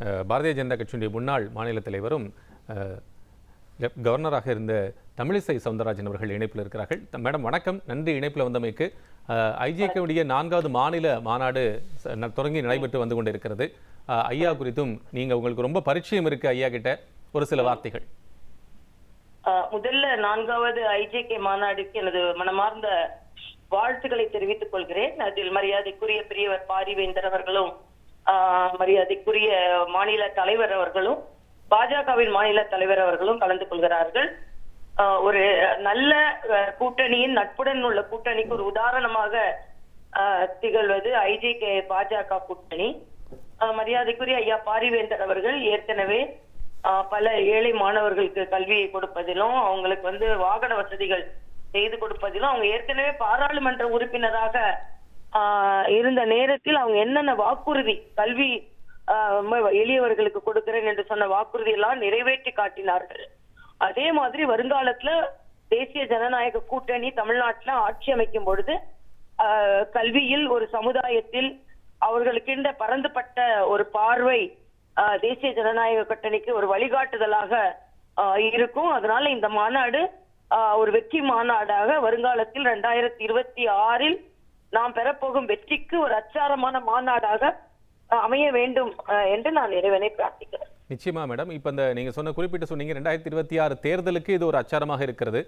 பாரதிய ஜனதா கட்சியினுடைய முன்னாள் மாநில தலைவரும் கவர்னராக இருந்த தமிழிசை சவுந்தரராஜன் அவர்கள் இணைப்பில் இருக்கிறார்கள். மேடம் வணக்கம். நன்றி இணைப்பில் வந்தமைக்கு. ஐஜேகேவுடைய நான்காவது மாநில மாநாடு தொடங்கி நடைபெற்று வந்து கொண்டிருக்கிறது. ஐயா குறித்தும் நீங்க உங்களுக்கு ரொம்ப பரிச்சயம் இருக்கு ஐயா கிட்ட. ஒரு சில வார்த்தைகள். ஆஹ் முதல்ல நான்காவது ஐஜேகே மாநாடுக்கு எனது மனமார்ந்த வாழ்த்துக்களை தெரிவித்துக் கொள்கிறேன். அதில் மரியாதைக்குரிய பெரியவர் பாரிவேந்தர் அவர்களும் மரியாதைக்குரிய மாநில தலைவர் அவர்களும் பாஜகவின் மாநில தலைவர் அவர்களும் கலந்து கொள்கிறார்கள். ஆஹ் ஒரு நல்ல கூட்டணியின் நட்புடன் உள்ள கூட்டணிக்கு ஒரு உதாரணமாக ஆஹ், திகழ்வது ஐஜேகே பாஜக கூட்டணி. ஆஹ், மரியாதைக்குரிய ஐயா பாரிவேந்தர் அவர்கள் ஏற்கனவே ஆஹ், பல ஏழை மாணவர்களுக்கு கல்வியை கொடுப்பதிலும் அவங்களுக்கு வந்து வாகன வசதிகள் செய்து கொடுப்பதிலும் அவங்க ஏற்கனவே பாராளுமன்ற உறுப்பினராக ஆஹ், இருந்த நேரத்தில் அவங்க என்னென்ன வாக்குறுதி கல்வி எளியவர்களுக்கு கொடுக்கிறேன் என்று சொன்ன வாக்குறுதி எல்லாம் நிறைவேற்றி காட்டினார்கள். அதே மாதிரி வருங்காலத்துல தேசிய ஜனநாயக கூட்டணி தமிழ்நாட்டுல ஆட்சி அமைக்கும் பொழுது ஆஹ், கல்வியில் ஒரு சமுதாயத்தில் அவர்களுக்கின்ற பரந்துபட்ட ஒரு பார்வை ஆஹ், தேசிய ஜனநாயக கூட்டணிக்கு ஒரு வழிகாட்டுதலாக இருக்கும். அதனால இந்த மாநாடு ஆஹ், ஒரு வெற்றி மாநாடாக வருங்காலத்தில் ரெண்டாயிரத்தி இருபத்தி ஆறில் நாம் பெறப்போகும் வெற்றிக்கு ஒரு அச்சாரமான மாநாடாக அமைய வேண்டும் என்று நான் இறைவனை பிரார்த்திக்கிறேன். நிச்சயமா மேடம். இப்போ இந்த நீங்க சொன்ன குறிப்பிட்டு சொன்னீங்க ரெண்டாயிரத்தி இருபத்தி ஆறு தேர்தலுக்கு இது ஒரு அச்சாரமாக இருக்கிறது.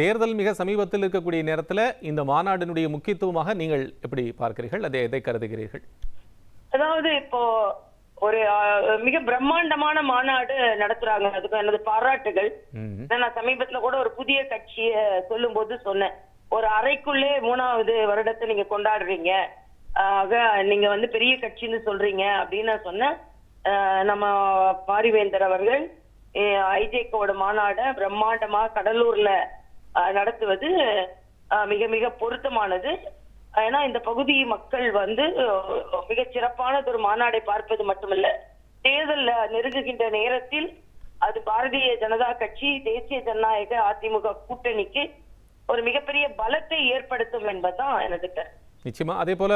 தேர்தல் மிக சமீபத்தில் இருக்கக்கூடிய நேரத்தில் இந்த மாநாட்டினுடைய முக்கியத்துவமாக நீங்கள் எப்படி பார்க்கிறீர்கள்? அதை எதை கருதுகிறீர்கள்? அதாவது இப்போ ஒரு மிக பிரம்மாண்டமான மாநாடு நடத்துறாங்க. அதுக்கு எனது பாராட்டுகள். நான் சமீபத்துல கூட ஒரு புதிய கட்சிய சொல்லும் போது சொன்னேன். ஒரு அறைக்குள்ளே மூணாவது வருடத்தை நீங்க கொண்டாடுறீங்க. ஆக நீங்க வந்து பெரிய கட்சின்னு சொல்றீங்க அப்படின்னு நான் சொன்னேன். நம்ம பாரிவேந்தர் அவர்கள் ஐஜேகோட மாநாட பிரம்மாண்டமா கடலூர்ல நடத்துவது ஆஹ், மிக மிக பொருத்தமானது. ஏன்னா இந்த பகுதி மக்கள் வந்து மிக சிறப்பானது ஒரு மாநாடை பார்ப்பது மட்டுமல்ல தேர்தல் நெருங்குகின்ற நேரத்தில் அது பாரதிய ஜனதா கட்சி தேசிய ஜனநாயக அதிமுக கூட்டணிக்கு ஒரு மிகப்பெரிய பலத்தை ஏற்படுத்தும் என்பதுதான் எனது கருத்து. நிச்சயமா அதே போல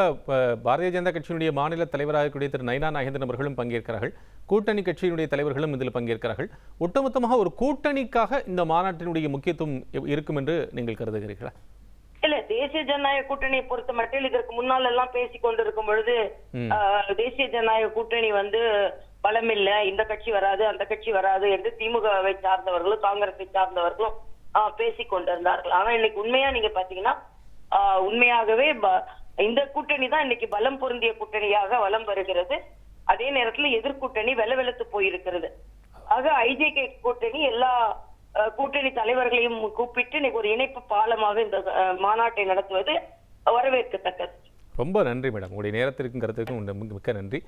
பாரதிய ஜனதா கட்சியினுடைய மாநில தலைவராக இருக்கக்கூடிய திரு நைனா நாகேந்திரன் அவர்களும் பங்கேற்கிறார்கள். கூட்டணி கட்சியினுடைய தலைவர்களும் இதில் பங்கேற்கிறார்கள். ஒட்டுமொத்தமாக ஒரு கூட்டணிக்காக இந்த மாநாட்டினுடைய முக்கியத்துவம் இருக்கும் என்று நீங்கள் கருதுகிறீர்களா? இல்ல தேசிய ஜனநாயக கூட்டணியை பொறுத்த மட்டும் இதற்கு முன்னால் எல்லாம் பேசி கொண்டிருக்கும் பொழுது தேசிய ஜனநாயக கூட்டணி வந்து பலம் இல்ல இந்த கட்சி வராது அந்த கட்சி வராது என்று திமுகவை சார்ந்தவர்களும் காங்கிரஸை சார்ந்தவர்களும் பேசிக் கொண்டிருந்தார்கள். ஆனா இன்னைக்கு உண்மையா நீங்க பாத்தீங்கன்னா ஆஹ், உண்மையாகவே இந்த கூட்டணி தான் இன்னைக்கு பலம் பொருந்திய கூட்டணியாக வலம் வருகிறது. அதே நேரத்துல எதிர்கூட்டணி வெல வெளுத்து போயிருக்கிறது. ஆக ஐஜேகே கூட்டணி எல்லா கூட்டணி தலைவர்களையும் கூப்பிட்டு இன்னைக்கு ஒரு இணைப்பு பாலமாக இந்த மாநாட்டை நடத்துவது வரவேற்கத்தக்கது. ரொம்ப நன்றி மேடம். உங்களுடைய நேரத்திற்கும் கருத்துக்கும் மிக்க நன்றி.